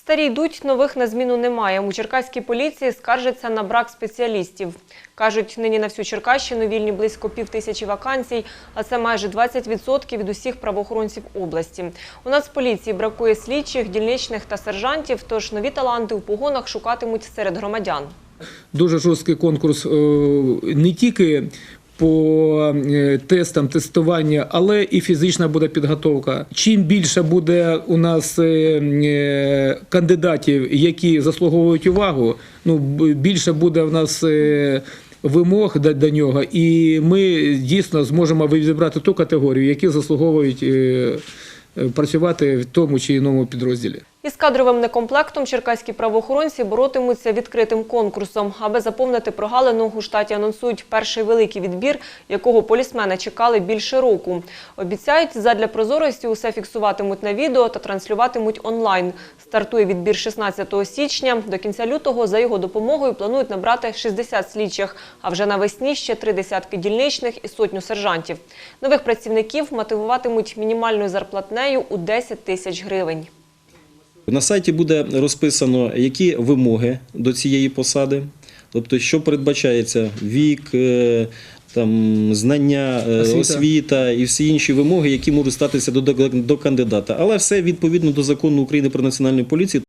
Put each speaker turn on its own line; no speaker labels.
Старі йдуть, нових на зміну немає. У Черкаській поліції скаржаться на брак спеціалістів. Кажуть, нині на всю Черкащину вільні близько пів тисячі вакансій, а це майже 20% від усіх правоохоронців області. У нас в поліції бракує слідчих, дільничних та сержантів, тож нові таланти у погонах шукатимуть серед громадян.
Дуже жорсткий конкурс е, не тільки по е, тестам тестування, але і фізична буде підготовка. Чим більше буде у нас е, е, кандидатів, які заслуговують увагу, ну більше буде в нас. Вимог до, до нього, і ми дійсно зможемо відібрати ту категорію, які заслуговують працювати в тому чи іному підрозділі.
Із кадровим некомплектом черкаські правоохоронці боротимуться відкритим конкурсом. Аби заповнити прогалину, у штаті анонсують перший великий відбір, якого полісмени чекали більше року. Обіцяють, задля прозорості усе фіксуватимуть на відео та транслюватимуть онлайн. Стартує відбір 16 січня. До кінця лютого за його допомогою планують набрати 60 слідчих, а вже навесні ще три десятки дільничних і сотню сержантів. Нових працівників мотивуватимуть мінімальною зарплатнею у 10 тисяч гривень.
На сайті буде розписано, які вимоги до цієї посади, тобто, що передбачається вік, е, там, знання, е,
Освіта.
освіта. і всі інші вимоги, які можуть статися до, до, до кандидата. Але все відповідно до закону України про національну поліцію.